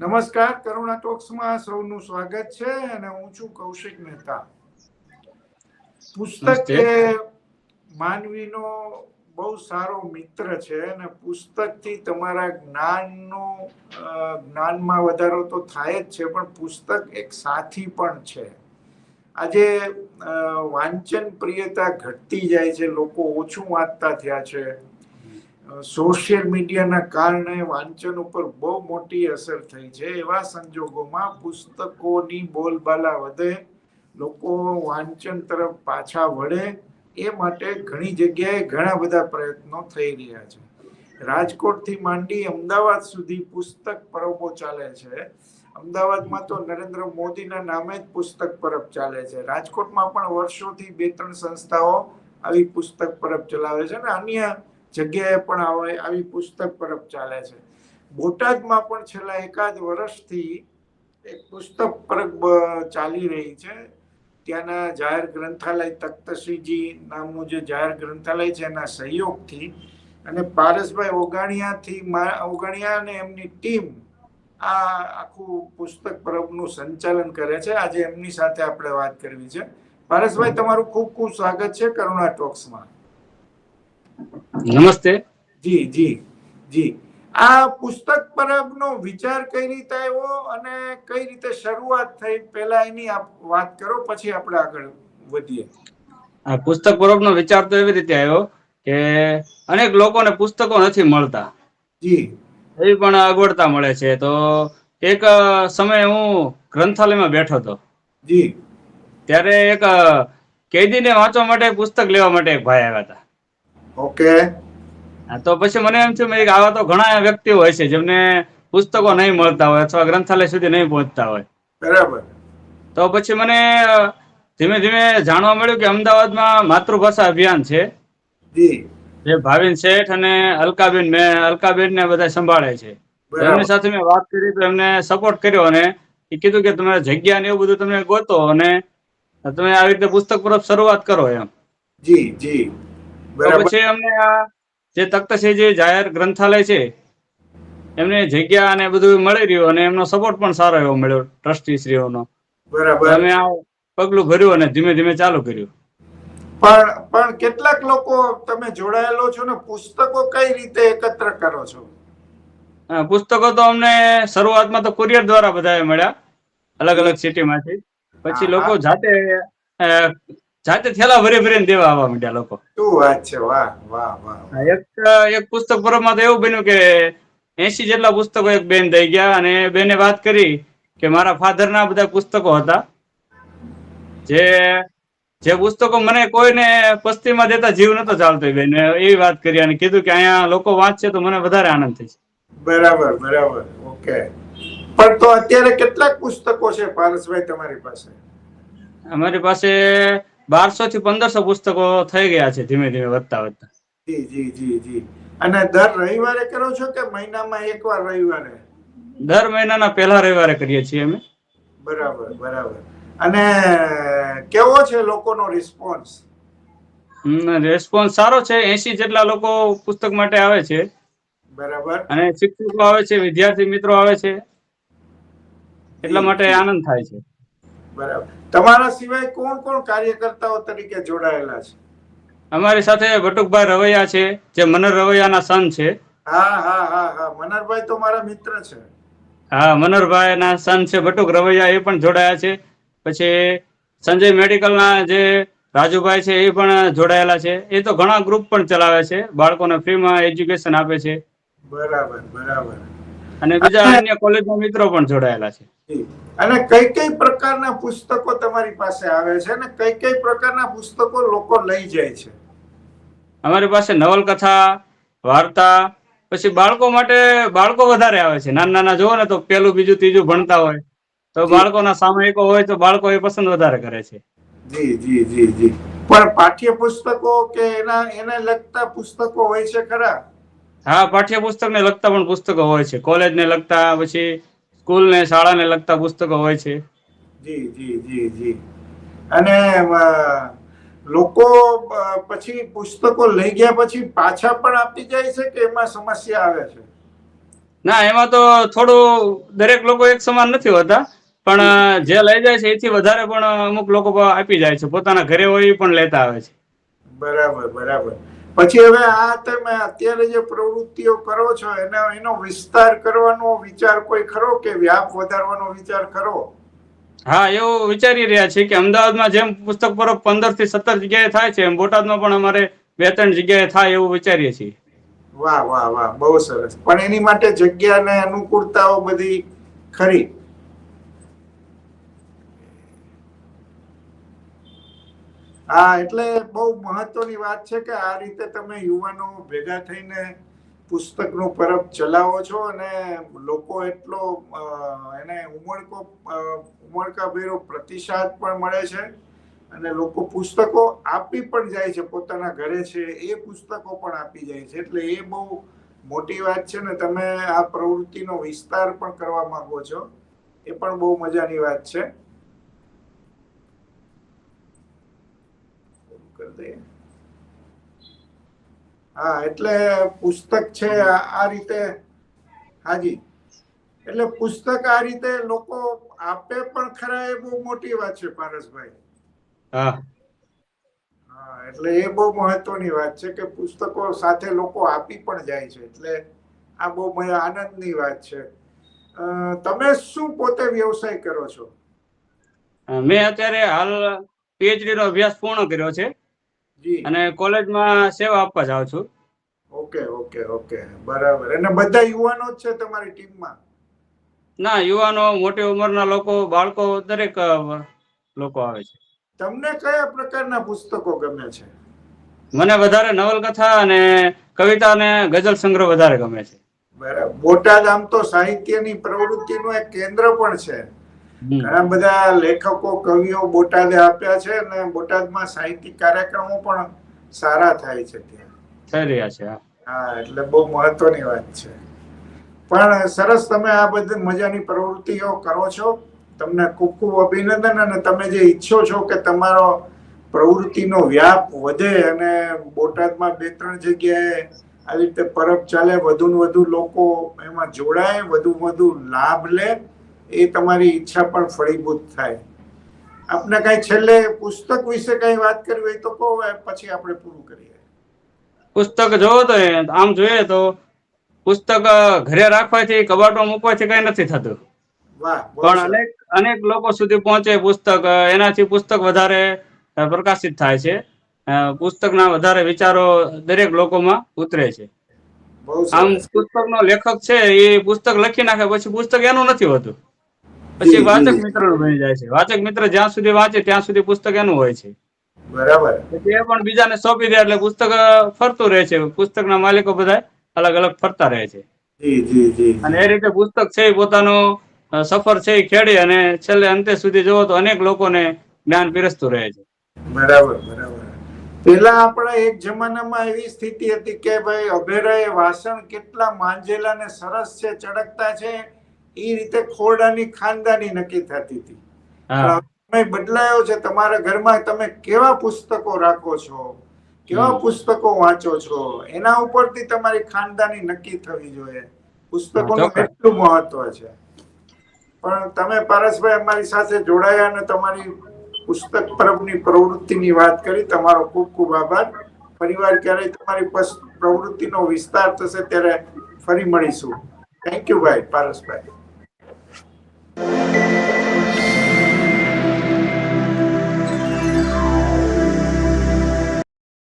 નમસ્કાર કરુણા ટોક્સમાં સૌનું સ્વાગત છે અને હું છું કૌશિક મહેતા. પુસ્તક. એ માનવીનો બહુ સારો મિત્ર છે અને પુસ્તકથી તમારા જ્ઞાનનો જ્ઞાનમાં વધારો તો થાય જ છે પણ પુસ્તક એક સાથી પણ છે. આજે વાંચન પ્રિયતા ઘટતી જાય છે લોકો ઓછું વાંચતા થયા છે. સોશિયલ મીડિયાના કારણે વાંચન ઉપર બહુ મોટી અસર થઈ છે. એવા સંજોગોમાં પુસ્તકોની બોલબાલા વધે, લોકો વાંચન તરફ પાછા વળે, એ માટે ઘણી જગ્યાએ ઘણા બધા પ્રયત્નો થઈ રહ્યા છે. રાજકોટથી માંડી અમદાવાદ સુધી પુસ્તક પરબો ચાલે છે. અમદાવાદમાં તો નરેન્દ્ર મોદીના નામે જ પુસ્તક પરબ ચાલે છે. રાજકોટમાં પણ વર્ષોથી બે ત્રણ સંસ્થાઓ આવી પુસ્તક પરબ ચલાવે છે અને અન્ય જગ્યાએ પણ આવે આવી પુસ્તક પરબ ચાલે છે. બોટાદમાં પણ છેલ્લા એકાદ વર્ષથી એક પુસ્તક પરબ ચાલી રહી છે. ત્યાંના જાહેર ગ્રંથાલય તખ્તશ્રીજી નામનું જે જાહેર ગ્રંથાલય છે, એના સહયોગથી અને પારસભાઈ ઓગાણિયાથી ઓગાણિયા અને એમની ટીમ આ આખું પુસ્તક પરબનું સંચાલન કરે છે. આજે એમની સાથે આપણે વાત કરવી છે. પારસભાઈ, તમારું ખૂબ ખૂબ સ્વાગત છે કરુણા ટોક્સમાં. નમસ્તે. જી જી જી. આ પુસ્તક પરબનો વિચાર કઈ રીતે આવ્યો અને કઈ રીતે શરૂઆત થઈ પહેલા એની આપ વાત કરો પછી આપણે આગળ વધીએ. આ પુસ્તક પરબનો વિચાર તો એવી રીતે આવ્યો કે અનેક લોકોને પુસ્તકો નથી મળતા. જી. એવી પણ અગવડતા મળે છે. તો એક સમય હું ગ્રંથાલયમાં બેઠો હતો. જી. ત્યારે એક કેદીને વાંચવા માટે પુસ્તક લેવા માટે એક ભાઈ આવ્યા હતા. ઓકે. તો પછી મને એમ છે મેં કીધું, આવા તો ઘણા વ્યક્તિઓ હોય છે જેમને પુસ્તકો નહીં મળતા હોય અથવા ગ્રંથાલય સુધી નહીં પહોંચતા હોય. બરાબર. તો પછી મને ધીમે ધીમે જાણવા મળ્યું કે અમદાવાદમાં માતૃભાષા અભિયાન છે. જે. ભાવિન શેઠ અને અલકાબેન મેં અલકાબેન ને બધા સંભાળે છે. એમની સાથે મેં વાત કરી તો એમને સપોર્ટ કર્યો અને એ કીધું કે તમે જગ્યા ને એવું બધું તમે ગોતો અને તમે આવી રીતે પુસ્તક પરબ શરૂઆત કરો એમ. જી જી. તો પછી અમને આ જે તખ્તસિંહ જે જાહેર ગ્રંથાલય છે એમને જગ્યા અને બધું મળી રહ્યું અને એમનો સપોર્ટ પણ સારો એવો મળ્યો ટ્રસ્ટી શ્રીઓનો બરાબર. અમે આ પગલું ભર્યું અને ધીમે ધીમે ચાલુ કર્યું. પણ પણ કેટલાક લોકો તમે જોડાયેલો છો ને પુસ્તકો કઈ રીતે એકત્ર કરો છો? પુસ્તકો તો અમને શરૂઆતમાં તો કુરિયર દ્વારા બધાએ મળ્યા અલગ અલગ સિટીમાંથી. પછી લોકો જાતે જાતે થેલા ભરી ભરીને દેવા આવવા માંડ્યા લોકો. શું વાત છે? વાહ વાહ વાહ એક એક પુસ્તક પરબમાં તો એવું બન્યું કે એસી જેટલા પુસ્તકો એક બેન દઈ ગયા અને બેને વાત કરી કે મારા ફાધર ના બધા પુસ્તકો હતા. જે જે પુસ્તકો મને કોઈને પસ્તીમાં દેતા જીવ નતો ચાલતો બેન. એવી વાત કરી અને કીધું કે અહીંયા લોકો વાંચશે તો મને વધારે આનંદ થશે. બરાબર બરાબર. ઓકે. પણ તો અત્યારે કેટલાક પુસ્તકો છે પારસભાઈ તમારી પાસે? અમારી પાસે બારસો થી પંદરસો પુસ્તકો થઈ ગયા છે ધીમે ધીમે વધતા વધતા. જી જી જી જી. અને દર રવિવારે કરો છો કે મહિનામાં એકવાર રવિવારે? દર મહિનાના પહેલા રવિવારે કરીએ છીએ અમે. બરાબર બરાબર. અને કેવો છે લોકોનો રિસ્પોન્સ? રેસ્પોન્સ સારો છે. એસી જેટલા લોકો પુસ્તક માટે આવે છે. બરાબર. અને શિક્ષકો આવે છે વિદ્યાર્થી મિત્રો આવે છે. એટલા માટે આનંદ થાય છે. બરાબર. તમારા સિવાય કોણ કોણ કાર્યકર્તાઓ તરીકે જોડાયેલા છે? અમારી સાથે ભટુકભાઈ રવૈયા છે જે મનર રવૈયાના સન છે. હા હા હા હા. મનરભાઈ તો મારા મિત્ર છે. હા મનરભાઈ ના સન છે બટુક રવૈયા એ પણ જોડાયા છે. પછી સંજય મેડિકલ ના જે રાજુભાઈ છે એ પણ જોડાયેલા છે. એ તો ઘણા ગ્રુપ પણ ચલાવે છે. બાળકોને ફ્રીમાં એજ્યુકેશન આપે છે. બરાબર બરાબર. અને બીજા અન્ય કોલેજના મિત્રો પણ જોડાયેલા છે. અને કઈ કઈ પ્રકારના પુસ્તકો તમારી પાસે આવે છે અને કઈ કઈ પ્રકારના પુસ્તકો લોકો લઈ જાય છે? અમારી પાસે નવલકથા વાર્તા પછી બાળકો માટે બાળકો વધારે આવે છે. નાના નાના જોવો ને તો પેલું બીજું ત્રીજું ભણતા હોય. તો બાળકોના સામયિકો હોય તો બાળકો એ પસંદ વધારે કરે છે. જી જી જી જી. પણ પાઠ્ય પુસ્તકો કે એના એને લગતા પુસ્તકો હોય છે ખરા? હા પાઠ્યપુસ્તક ને લગતા પણ પુસ્તકો હોય છે. કોલેજ ને લગતા પછી સ્કૂલ ને શાળા ને લગતા પુસ્તકો હોય છે. જી જી જી જી. અને લોકો પછી પુસ્તકો લઈ ગયા પછી પાછા પણ આપી જાય છે કે એમાં સમસ્યા આવે છે? ના એમાં તો થોડું દરેક લોકો એક સમાન નથી હોતા. પણ જે. લઈ જાય છે એથી વધારે પણ અમુક લોકો આપી જાય છે. પોતાના ઘરે હોય પણ લેતા આવે છે. બરાબર બરાબર. પછી હવે આ તમે અત્યારે જે પ્રવૃત્તિઓ કરો છો એનો એનો વિસ્તાર કરવાનો વિચાર કોઈ ખરો કે વ્યાપ વધારવાનો વિચાર ખરો? હા એવું વિચારી રહ્યા છીએ કે અમદાવાદમાં જેમ પુસ્તક પર પંદરથી સત્તર જગ્યાએ થાય છે એમ બોટાદમાં પણ અમારે બે ત્રણ જગ્યાએ થાય એવું વિચારીએ છીએ. વાહ વાહ વાહ બહુ સરસ. પણ એની માટે જગ્યાને અનુકૂળતાઓ બધી ખરી. હા, એટલે બહુ મહત્વની વાત છે કે આ રીતે તમે યુવાનો ભેગા થઈને પુસ્તકનું પરબ ચલાવો છો અને લોકો એટલો એને ઉમળકો ઉમળકાભેરો પ્રતિસાદ પણ મળે છે અને લોકો પુસ્તકો આપી પણ જાય છે, પોતાના ઘરે છે, એ પુસ્તકો પણ આપી જાય છે. એટલે એ બહુ મોટી વાત છે ને તમે આ પ્રવૃત્તિનો વિસ્તાર પણ કરવા માંગો છો, એ પણ બહુ મજાની વાત છે. કરી દઈએ. હા એટલે પુસ્તક છે આ રીતે હાજી. એટલે પુસ્તક આ રીતે લોકો આપે પણ ખરા એ બહુ મોટી વાત છે પારસભાઈ. હા. હા એટલે એ બહુ મહત્વની વાત છે કે પુસ્તકો સાથે લોકો આપી પણ જાય છે એટલે આ બહુ આનંદની વાત છે. તમે શું પોતે વ્યવસાય કરો છો? મેં અત્યારે હાલ પીએચડી નો અભ્યાસ પૂર્ણ કર્યો છે. અને કોલેજમાં સેવા આપવા જાઉં છું. Okay okay okay. બરાબર. અને બધા યુવાનો જ છે તમારી ટીમમાં? ના યુવાનો મોટી ઉંમરના લોકો બાળકો દરેક લોકો આવે છે. તમને કયા પ્રકારના પુસ્તકો ગમે છે? મને વધારે નવલકથા અને કવિતા અને ગઝલ સંગ્રહ વધારે ગમે છે. બરાબર. બોટાદ આમ તો સાહિત્યની પ્રવૃત્તિનું એક કેન્દ્ર પણ છે. ઘણા બધા લેખકો કવિઓ બોટાદે આપ્યા છે અને બોટાદમાં સાહિત્યિક કાર્યક્રમો પણ સારા થાય છે ત્યાં. થઈ રહ્યા છે હા. એટલે બહુ મહત્વની વાત છે. પણ સરસ તમે આ બધી મજાની પ્રવૃત્તિઓ કરો છો. તમને ખૂબ ખૂબ અભિનંદન અને તમે જે ઈચ્છો છો કે તમારો પ્રવૃત્તિનો વ્યાપ વધે અને બોટાદમાં બે ત્રણ જગ્યાએ આવી રીતે પરબ ચાલે વધુ ને વધુ લોકો એમાં જોડાય વધુ વધુ લાભ લે એ તમારી ઈચ્છા પણ ફળીભૂત થાય. આપને કઈ છેલ્લે પુસ્તક વિશે કઈ વાત કરવી હોય તો કહો પછી આપણે પૂરું કરીએ. પુસ્તક જોવો તો આમ જોઈએ તો પુસ્તક ઘરે રાખવાથી કબાટમાં મૂકવાથી કઈ નથી થતું. પણ અનેક અનેક લોકો સુધી પહોંચે પુસ્તક એનાથી પુસ્તક વધારે પ્રકાશિત થાય છે. પુસ્તકના વધારે વિચારો દરેક લોકોમાં ઉતરે છે. આમ પુસ્તકનો લેખક છે એ પુસ્તક લખી નાખે પછી પુસ્તક એનું નથી હોતું. પછી વાચક. મિત્ર બની જાય છે. વાચક મિત્ર જ્યાં સુધી વાંચે ત્યાં સુધી પુસ્તક એનું હોય છે. બરાબર. એ પણ બીજાને સોંપી દે એટલે પુસ્તક ફરતું રહે છે. પુસ્તકના માલિકો બધા અલગ અલગ ફરતા રહે છે. અને એ રીતે પુસ્તક છે પોતાનો સફર છે ખેડી અને છેલ્લે અંતે સુધી જોવો તો અનેક લોકોને જ્ઞાન પીરસતું રહે છે. બરાબર બરાબર. પેલા આપણા એક જમાનામાં એવી સ્થિતિ હતી કે ભાઈ અભેરાએ વાસણ કેટલા માંજેલા ને સરસ છે ચડકતા છે એ રીતે ખોરડાની ખાનદાની નક્કી થતી હતી. બદલાયો છે તમારા ઘરમાં તમે કેવા પુસ્તકો રાખો છો? કેવા પુસ્તકો વાંચો છો? એના ઉપરથી તમારી ખાનદાની નક્કી થવી જોઈએ. પુસ્તકોનું કેટલું મહત્વ છે. પણ તમે પારસભાઈ અમારી સાથે જોડાયા અને તમારી પુસ્તક પરબની પ્રવૃત્તિની વાત કરી તમારો ખૂબ ખૂબ આભાર. ફરીવાર ક્યારેય તમારી પ્રવૃત્તિનો વિસ્તાર થશે ત્યારે ફરી મળીશું. થેન્ક યુ ભાઈ પારસભાઈ.